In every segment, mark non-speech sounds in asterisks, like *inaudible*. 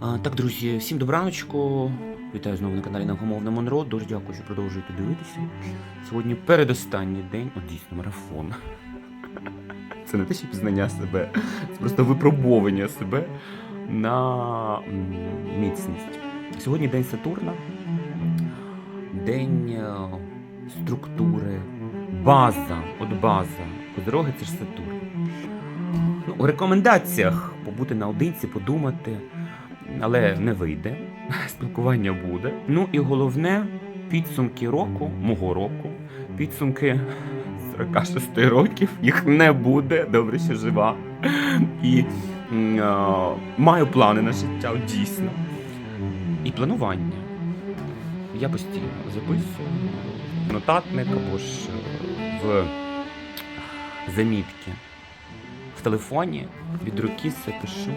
Так, друзі, всім добраночку. Вітаю знову на каналі Наукомовна Монро. Дуже дякую, що продовжуєте дивитися. Сьогодні передостанній день, от дійсно марафон. Це не те, що пізнання себе, це просто випробовування себе на міцність. Сьогодні день Сатурна, день е, структури, база, от база. Козироги це ж Сатурн. Ну, у рекомендаціях побути наодинці, подумати, але не вийде. *laughs* Спілкування буде. Ну і головне підсумки року, мого року, підсумки 46 років, їх не буде, добре, що жива. І а, маю плани на життя, дійсно. І планування. Я постійно записую нотатник або ж е, в замітки в телефоні від руки все пишу.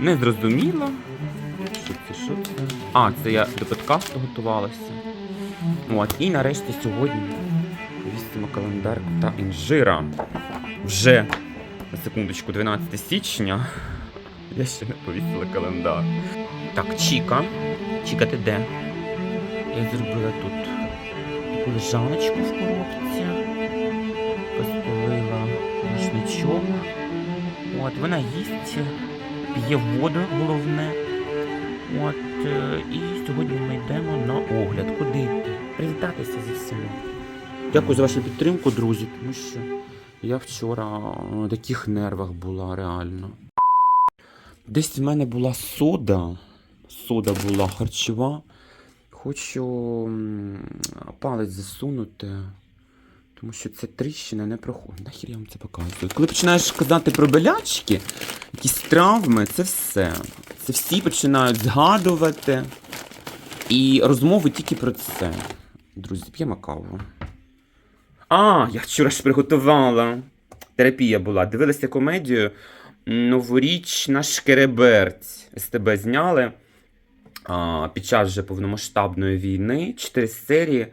Не зрозуміло. Що це, що це? А, це я до подкасту готувалася. От, і нарешті сьогодні повісимо календар та інжира. Вже на секундочку, 12 січня. Я ще не повісила календар. Так, Чіка. Чіка, ти де? Я зробила тут таку лежаночку в коробці. Постелила рушничок. От, вона їсть, п'є воду головне. От, е, і сьогодні ми йдемо на огляд. Куди? Привітатися зі всіма. Дякую за вашу підтримку, друзі, тому що я вчора на таких нервах була реально. Десь в мене була сода. Сода була харчова. Хочу палець засунути. Тому що це тріщина не проходить. Нахер я вам це показую. Коли починаєш казати про болячки, якісь травми, це все. Це всі починають згадувати. І розмови тільки про це. Друзі, п'ємо каву. А, я вчора ж приготувала. Терапія була. Дивилася комедію Новорічна Шкереберть. СТБ зняли а, під час вже повномасштабної війни. Чотири серії.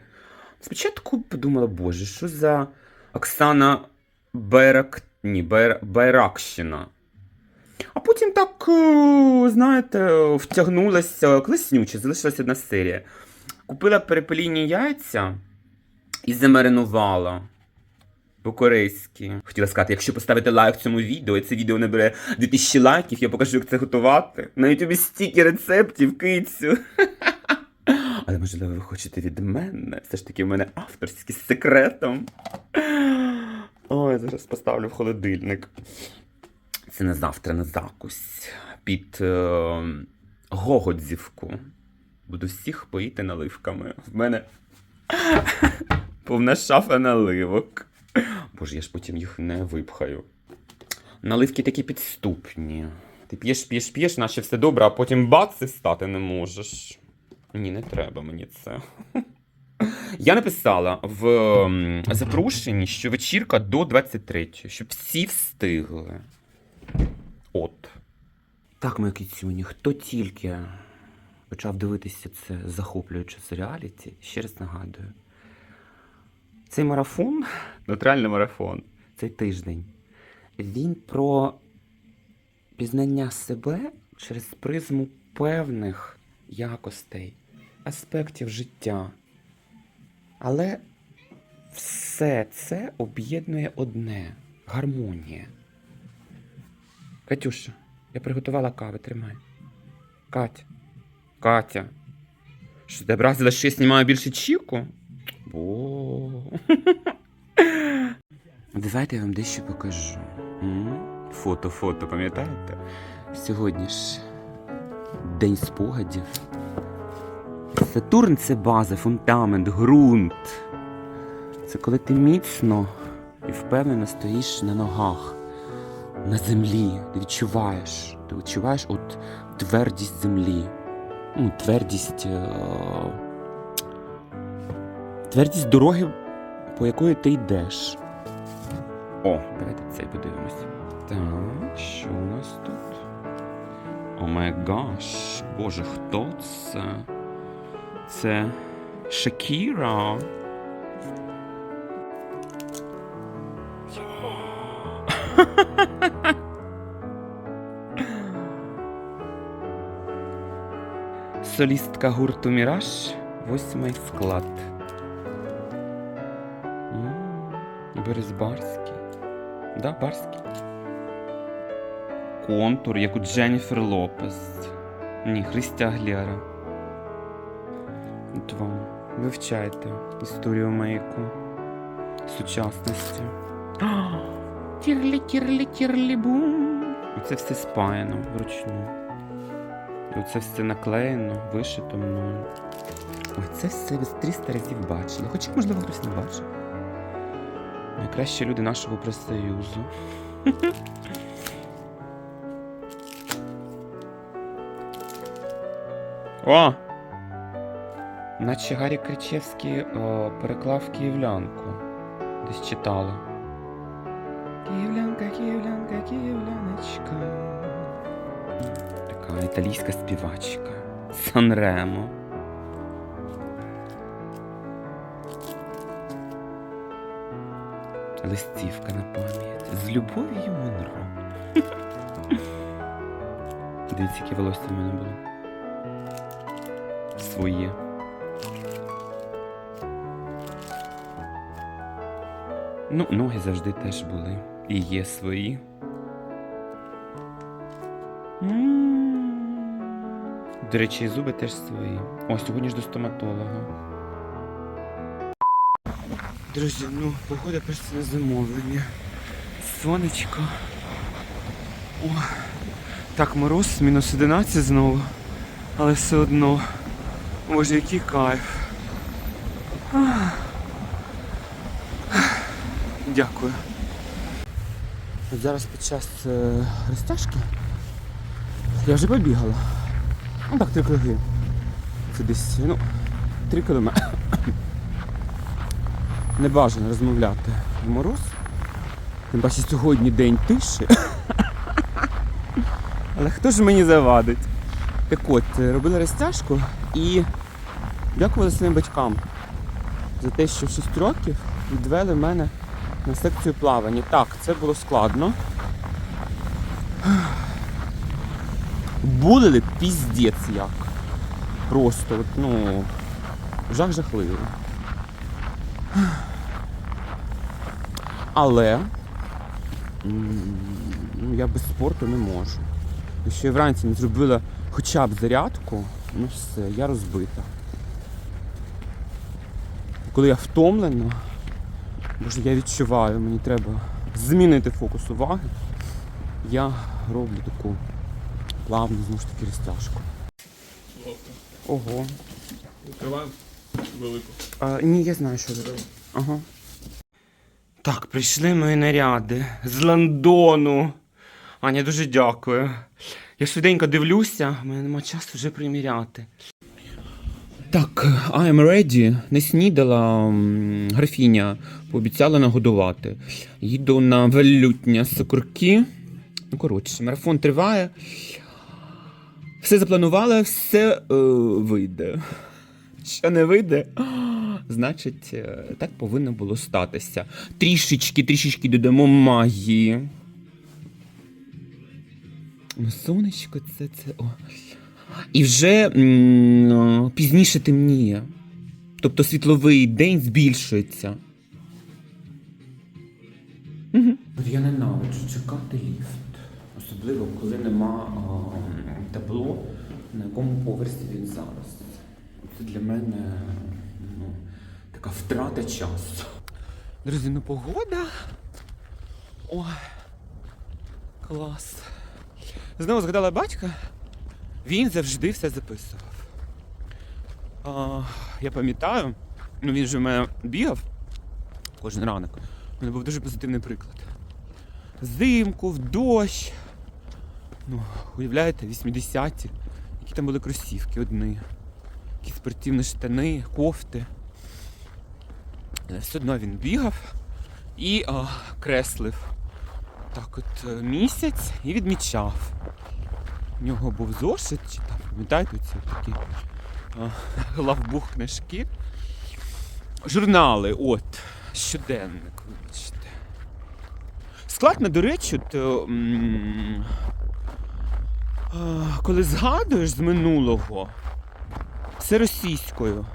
Спочатку подумала, боже, що за Оксана Байрак... Ні, Байр... Байракщина. А потім так, е, знаєте, втягнулася класнюче, залишилася одна серія. Купила перепеліні яйця і замаринувала. По-корейськи. Хотіла сказати, якщо поставити лайк цьому відео, і це відео набере 2000 лайків, я покажу, як це готувати. На ютубі стільки рецептів, кицю. *laughs* Але можливо, ви хочете від мене. Все ж таки, в мене авторські з секретом. Ой, зараз поставлю в холодильник. Це на завтра на закусь. Під е, Гогодзівку. Буду всіх поїти наливками. В мене повна шафа наливок. Боже, я ж потім їх не випхаю. Наливки такі підступні. Ти п'єш, п'єш, п'єш, наче все добре, а потім бац і встати не можеш. Ні, не треба мені це. Я написала в запрошенні, що вечірка до 23, щоб всі встигли. От. Так, мої кицюні, хто тільки почав дивитися це захоплююче серіаліті, ще раз нагадую. Цей марафон, нейтральний марафон, цей тиждень, він про пізнання себе через призму певних якостей, аспектів життя. Але все це об'єднує одне гармонія. Катюша, я приготувала кави, тримай. Катя. Катя. Що ти образила, що я знімаю більше чіку? Бо. *laughs* Давайте я вам дещо покажу. Фото, фото, пам'ятаєте? Сьогодні ж день спогадів. Сатурн це база, фундамент, ґрунт. Це коли ти міцно і впевнено стоїш на ногах, на землі. Ти відчуваєш. Ти відчуваєш от твердість землі. Ну, твердість. Е- твердість дороги, по якої ти йдеш. О, давайте цей подивимось. Так, що у нас тут? О май гаш, боже, хто це? Це Шакіра. Солістка гурту Міраж, восьмий склад. М, Борис Барський. Да, Барський. Контур, як у Дженніфер Лопес. Ні, Христя Глєра. От вам. Вивчайте історію мейку сучасності. *gasps* Тірлі, тірлі, тірлі, бум. Оце все спаяно вручну. Оце все наклеєно, вишито мною. Ой, це все ви 300 разів бачили. Хоча, можливо, хтось не бачив. Найкращі люди нашого пресоюзу. *laughs* О! Наче Гаррі Кричевський о, переклав київлянку. Десь читала. Київлянка, київлянка, київляночка. Така італійська співачка. Санремо. Листівка на пам'ять. З любов'ю Монро. Дивіться, яке волосся в мене було. Своє. Ну, ноги завжди теж були. І є свої. До речі, зуби теж свої. О, сьогодні ж до стоматолога. Друзі, ну, погода просто на замовлення. Сонечко. О, так, мороз, мінус 11 знову. Але все одно. Боже, який кайф. Дякую. Зараз під час е, розтяжки я вже побігала. Ну так, три круги. Це десь, ну, три кілометри. *coughs* Не бажано розмовляти в мороз. Тим паче сьогодні день тиші. *coughs* Але хто ж мені завадить? Так от, е, робили розтяжку і дякували своїм батькам за те, що в 6 років відвели мене на секцію плавання. Так, це було складно. Булили піздець як. Просто, от, ну, жах жахливий. Але ну, я без спорту не можу. Якщо я вранці не зробила хоча б зарядку, ну все, я розбита. Коли я втомлена, боже, я відчуваю, мені треба змінити фокус уваги. Я роблю таку плавну, знову ж таки, розтяжку. Ого. Відкриваємо велику. А, ні, я знаю, що це. Ага. Так, прийшли мої наряди з Лондону. Аня, дуже дякую. Я швиденько дивлюся, в мене нема часу вже приміряти. Так, I am ready. Не снідала графіня, пообіцяла нагодувати. Їду на валютня сокурки. Ну, коротше, марафон триває. Все запланувала, все е, вийде. Що не вийде, *gasps* значить, е, так повинно було статися. Трішечки, трішечки додамо магії. Ну, сонечко, це це. О. І вже м, пізніше темніє. Тобто світловий день збільшується. Угу. Я ненавиджу чекати ліфт. Особливо, коли нема а, табло, на якому поверсі він зараз. Це для мене ну, така втрата часу. Друзі, ну погода. Ой, клас. Знову згадала батька. Він завжди все записував. А, я пам'ятаю, ну він же в мене бігав кожен ранок. У мене був дуже позитивний приклад. Взимку, в дощ. Ну, уявляєте, 80-ті, які там були кросівки одні якісь спортивні штани, кофти. Все одно він бігав і а, креслив так от е, місяць і відмічав. У нього був зошит, чи там, пам'ятаєте, ці такі а, главбух книжки. Журнали, от, щоденник, вибачте. Складно, до речі, от, е, коли згадуєш з минулого, все російською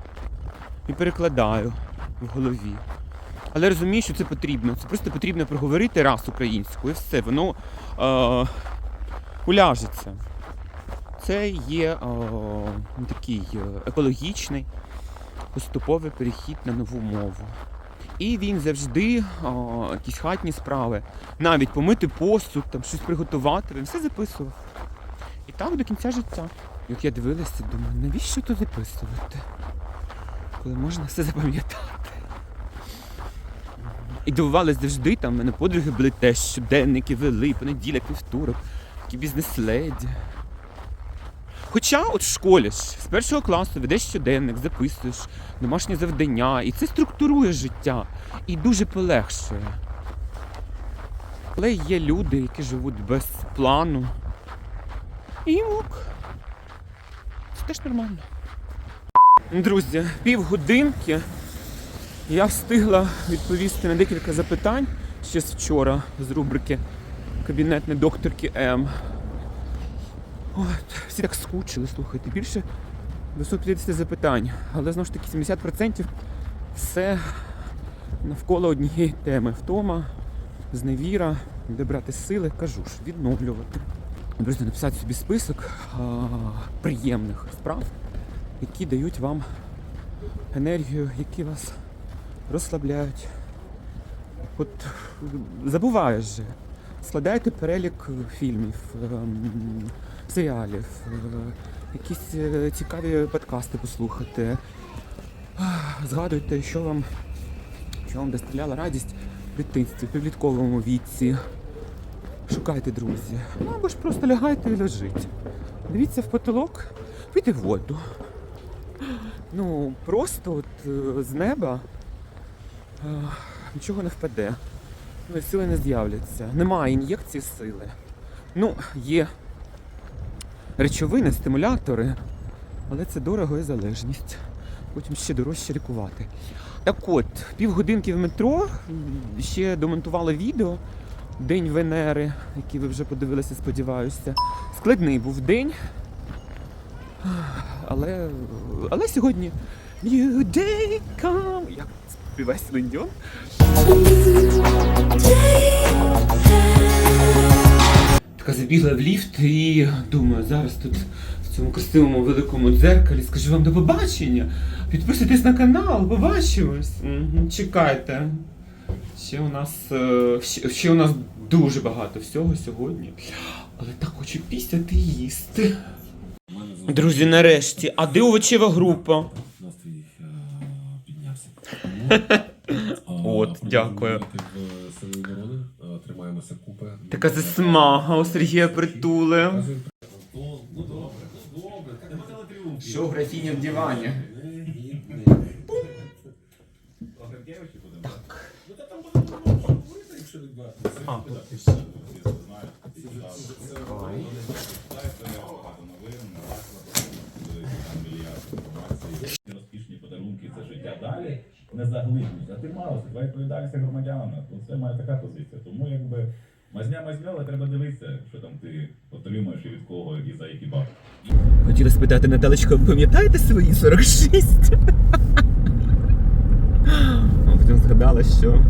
і перекладаю в голові. Але розумію, що це потрібно. Це просто потрібно проговорити раз українською і все, воно е, уляжеться. Це є е, такий е, екологічний поступовий перехід на нову мову. І він завжди о, якісь хатні справи, навіть помити посуд, там щось приготувати, він все записував. І так до кінця життя. Як я дивилася, думаю, навіщо то записувати? Коли можна все запам'ятати. І дивувалась завжди, там в мене подруги були теж щоденники вели, понеділяк, вівторок, такі бізнес-леді. Хоча от в школі ж з першого класу ведеш щоденник, записуєш домашні завдання, і це структурує життя і дуже полегшує. Але є люди, які живуть без плану. І їм ок. Це теж нормально. Друзі, півгодинки я встигла відповісти на декілька запитань ще з вчора з рубрики Кабінетне докторки М. От, всі так скучили, слухайте. Більше 250 запитань, але знову ж таки 70% все навколо однієї теми. Втома, зневіра, де брати сили, кажу ж, відновлювати. Просто написати собі список а, приємних справ, які дають вам енергію, які вас розслабляють. От забуваєш же. Складаєте перелік фільмів, ем, серіалів, е, якісь е, цікаві подкасти послухати. Згадуйте, що вам, що вам доставляла радість в дитинстві, в підлітковому віці. Шукайте друзі. Ну або ж просто лягайте і лежіть. Дивіться в потолок, пийте воду. Ну, просто от е, з неба е, нічого не впаде. Ну, сили не з'являться. Немає ін'єкції сили. Ну, є речовини, стимулятори, але це дорого і залежність. Потім ще дорожче лікувати. Так от, півгодинки в метро, ще домонтували відео День Венери, який ви вже подивилися, сподіваюся. Складний був день. Але, але сьогодні New day come. Як співає Селін Діон? Така забігла в ліфт і думаю, зараз тут в цьому красивому великому дзеркалі скажу вам до побачення. Підписуйтесь на канал, побачимось. Чекайте. Ще у нас е, ще, ще у нас дуже багато всього сьогодні. Але так хочу пісяти і їсти. Друзі, нарешті, а де овочева група? Настрій е, піднявся. От, дякую. Тримаємося купи. Така засмага у Сергія Притули. Ну, ну добре, ну добре. Так, Хотіла тріумф. Що графіня в дивані? Так. Ну, та там говорити, якщо А. буде. Розкішні подарунки це життя далі не заглиблюють. А ти мало, твоя відповідальність громадянина. То це має така позиція. Тому якби мазня мазня, але треба дивитися, що там ти отримуєш і від кого, і за які бабки. Хотіла спитати, Наталочка, ви пам'ятаєте свої 46? А *laughs* потім згадала, що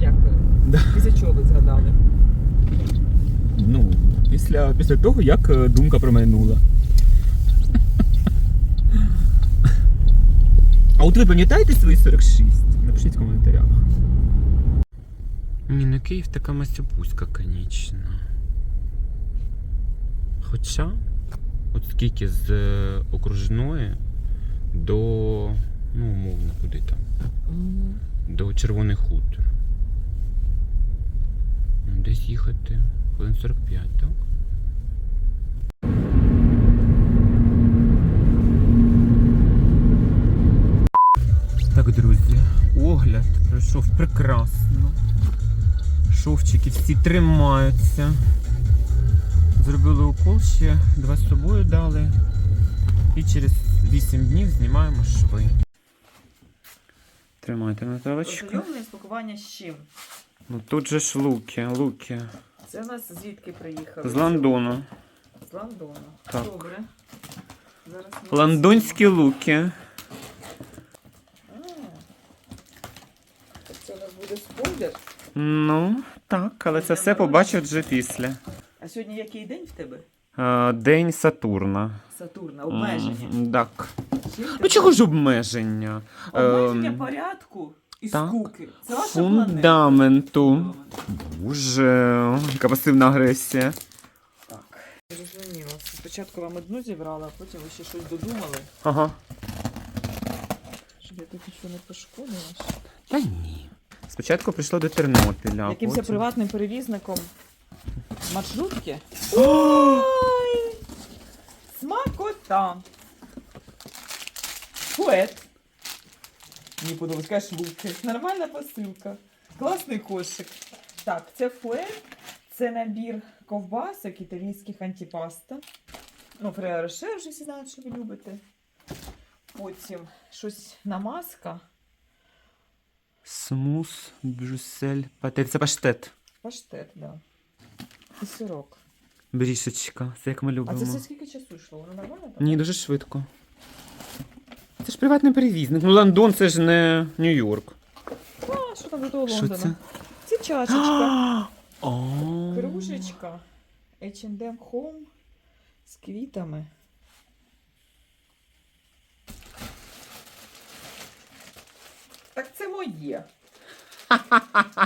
Дякую. Да. Після чого ви згадали? ну, після, після того, як е, думка промайнула. А от ви пам'ятаєте свої 46? Напишіть в коментарях. Ні, ну Київ така масюпуська, звісно. Хоча, от скільки з е, окружної до, ну, умовно, куди там? До Червоний хутор. Ну, Десь їхати хвилин 45, так? Так, друзі, огляд пройшов прекрасно. Шовчики всі тримаються. Зробили укол ще, два з собою дали. І через 8 днів знімаємо шви. Тримайте, Наталочка. Ознайомлення спілкування з чим? Ну тут же ж луки, луки. Це у нас звідки приїхали? З Лондона. З Лондона. Так. Добре. Зараз Лондонські луки. А. Так Це у нас буде спойлер. Ну, так, але це все побачать вже після. А сьогодні який день в тебе? Е, День Сатурна. Сатурна, обмеження. М, Так. Чим Ну чого ж обмеження? Обмеження Ем, порядку і так. скуки. Це ваша планета. Фундаменту. Боже, яка пасивна агресія. Так. Зрозуміло. Спочатку вам одну зібрала, а потім ви ще щось додумали, Ага. щоб я тут нічого не пошкодила. Та ні. Спочатку прийшло до Тернопіля. а Якимся потім... приватним перевізником маршрутки. Ой! Смакота! Фует. Мені подобається, луки. Нормальна посилка. Класний кошик. Так, це фует. Це набір ковбасок італійських антипаста. Ну, фреароше вже всі знають, що ви любите. Потім щось намазка. Смус, брюссель, патет. Це паштет. Паштет, да. І сирок. Брішечка. Це як ми А любимо. це все скільки часу йшло? Воно нормально? так? Ні, дуже швидко. Це ж приватний перевізник. Ну, Лондон це ж не Нью-Йорк. А, що там до того Що Лондона? це? Це чашечка, *gasps* О. кружечка, H&M Home з квітами. Так це моє. *laughs*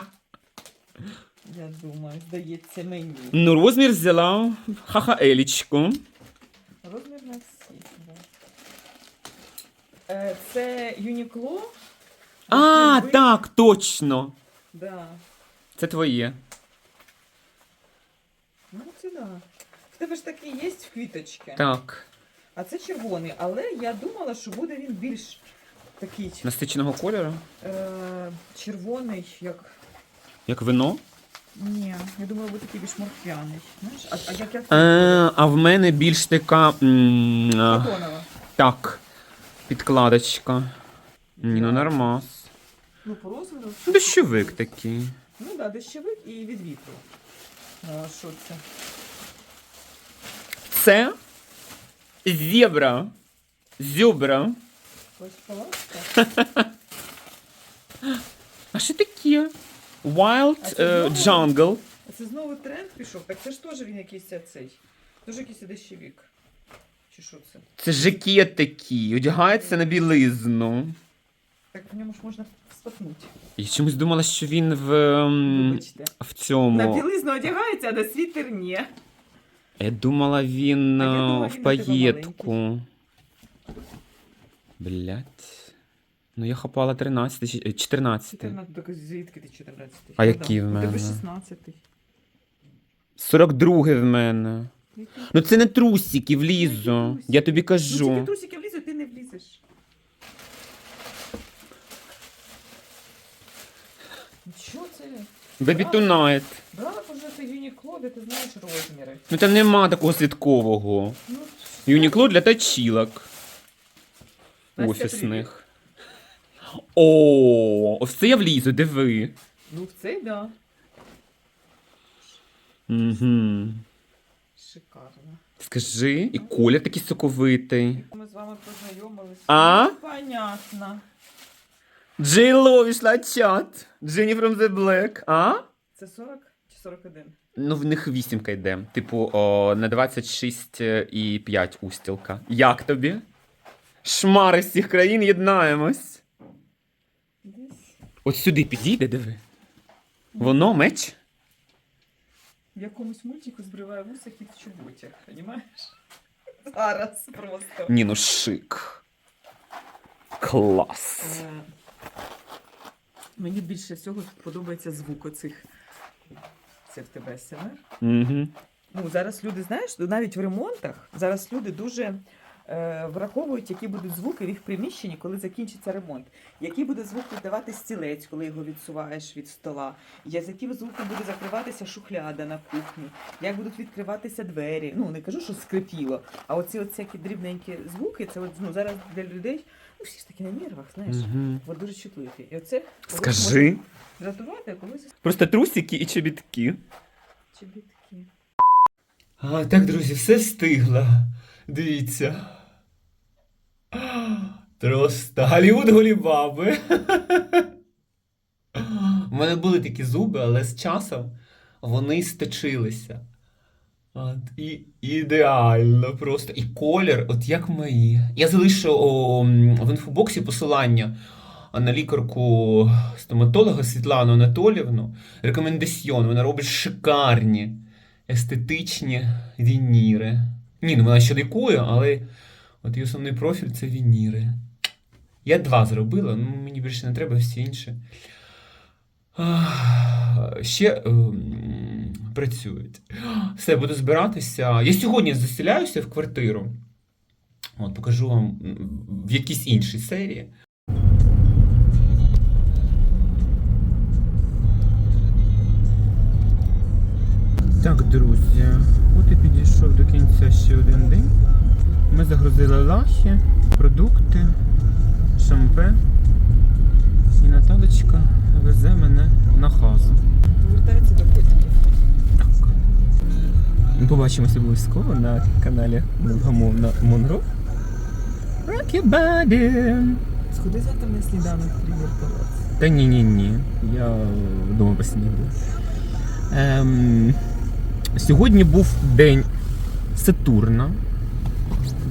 Я думаю, здається мені. Ну, розмір взяла ха-ха-елічку. Розмір на всіх. Да. Е, Це Uniqlo. А, Розмір так, точно. Да. Це твоє. Ну, це да. В тебе ж такий є в квіточки. Так. А це червоний, але я думала, що буде він більш такий Насиченого кольору. е, червоний, як. Як вино. Ні, я думала, буде такий більш морквяний. Знаєш? А, а як я А, а в мене більш така. м, Батонова. Так. Підкладочка. Ні, ну нормас. Ну, по розміру. Дощовик такий. Ну так, да, дощовик і від вітру. А, що це? Це зебра. Зюбра. Ось палатка. *laughs* А що таке? Wild е. Jungle. А це знову тренд пішов. Так це ж теж він якийсь цей. Теж якийсь дощовик. Чи що це? Це жакет такий, одягається на білизну. Так в ньому ж можна спотнути. Я чомусь думала, що він в, ем, Вибачте. в На цьому. білизну одягається, а на світер ні. Я думала, він А я е, думала, в він у тебе паєтку. Блять. Ну я хапала 13, чи- е, 14. 14, так звідки ти 14? А які в У тебе мене? 16. 42 в мене. Ну це не трусики, влізу. Які? Я тобі Ну, тільки трусики влізуть, ти не влізеш. Ну, Що це? Baby tonight. Брат уже це Юнікло, де ти знаєш розміри. Ну там нема такого святкового. Ну, Юнікло для точілок. Офісних. О, ось це я влізу, диви. Ну, в цей, да. Угу. Шикарно. Скажи, і колір такий соковитий. Ми з вами познайомилися. А? Ну, понятно. Джей Ло війшла чат. Дженні from the Black. А? Це 40 чи 41? Ну, в них вісімка йде. Типу, о, на 26 і 5 устілка. Як тобі? Шмари з всіх країн єднаємось. От сюди підійде, диви. Воно меч? В якомусь мультику збриває вуса хід в чоботях, розумієш? Зараз просто. Ні, ну шик. Клас. Е, Мені більше всього подобається звук оцих. Це в тебе СМР. Угу. Ну, зараз люди, знаєш, навіть в ремонтах зараз люди дуже враховують, які будуть звуки в їх приміщенні, коли закінчиться ремонт. Який буде звук віддавати стілець, коли його відсуваєш від стола, я з яким звуком буде закриватися шухляда на кухні, як будуть відкриватися двері. Ну, не кажу, що скрипіло, а оці всякі дрібненькі звуки, це от, ну, зараз для людей, ну всі ж таки на нервах, знаєш. Угу. От дуже чутливі. І оце Скажи. дратувати, а когось Просто трусики і чобітки. чобітки. А, так, друзі, все встигла. Дивіться. Просто Голівуд голібаби. У мене були такі зуби, але з часом вони сточилися. От, і ідеально просто. І колір, от як мої. Я залишу о, в інфобоксі посилання на лікарку стоматолога Світлану Анатолівну. Рекомендаціон. Вона робить шикарні естетичні вініри. Ні, ну вона ще лікує, але от її основний профіль це вініри. Я два зробила, ну мені більше не треба всі інші. Ще ем, працюють. Все, буду збиратися. Я сьогодні заселяюся в квартиру. От, покажу вам в якійсь іншій серії. Так, друзі, от і підійшов до кінця ще один день. Ми загрузили лахи, продукти, шампе. І Наталочка везе мене на хазу. Повертається до котиків. Так. Ми побачимося обов'язково на каналі Невгамовна Монро. Rocky Body. Сходи завтра на сніданок в Та ні, ні, ні. Я вдома поснідаю. Ем, сьогодні був день Сатурна,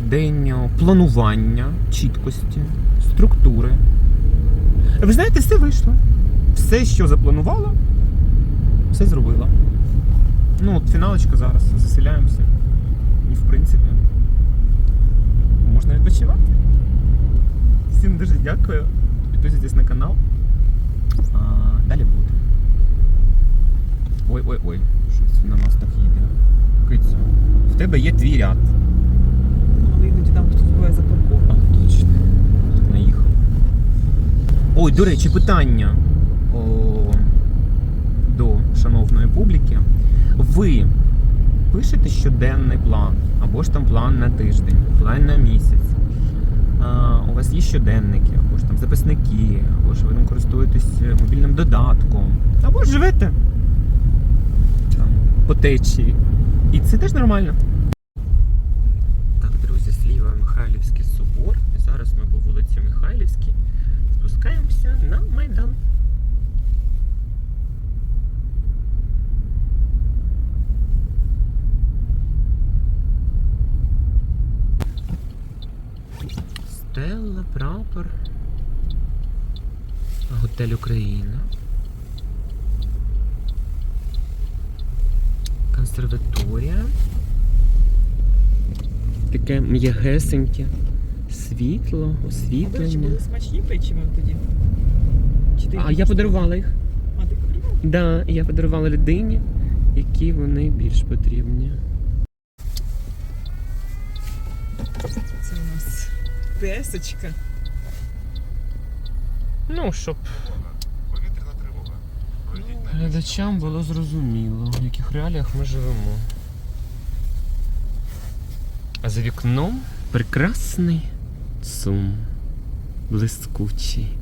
день планування, чіткості, структури. Ви знаєте, все вийшло. Все, що запланувала, все зробила. Ну, от фіналочка зараз, заселяємося. І в принципі, можна відпочивати. Всім дуже дякую. Підписуйтесь на канал. А, далі буде. Ой, ой, ой, щось на нас так їде. Кицю. В тебе є твій ряд. Ну, Але іноді там буває А, запаркований. точно. Так наїхав. Ой, до речі, питання о, до шановної публіки. Ви пишете щоденний план, або ж там план на тиждень, план на місяць. А, у вас є щоденники, або ж там записники, або ж ви там користуєтесь мобільним додатком, або ж живете там, по течії. І це теж нормально. Так, друзі, зліва Михайлівський собор. І зараз ми по вулиці Михайлівській спускаємося на Майдан. Стелла, прапор. Готель Україна. Консерваторія. Таке м'ягесеньке. Світло, А, до речі, були смачні печиво тоді. Чи ти А я подарувала їх. А ти подарував? Да, я подарувала людині, які вони більш потрібні. Це у нас песочка. Ну, щоб глядачам було зрозуміло, в яких реаліях ми живемо. А за вікном прекрасний сум, блискучий.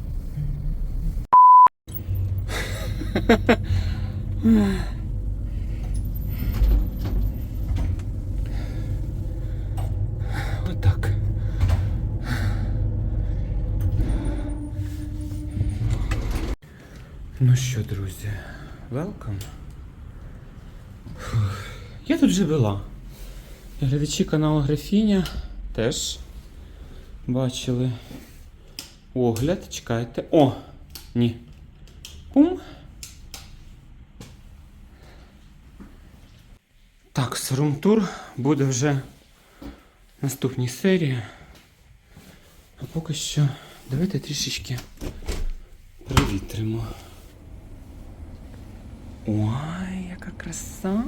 Отак. Ну що, друзі, welcome. Я тут вже була. Глядачі каналу Графіня теж бачили огляд. Чекайте. О! Ні. Пум. Так, рум-тур буде вже в наступній серії. А поки що давайте трішечки провітримо. Ой, яка краса!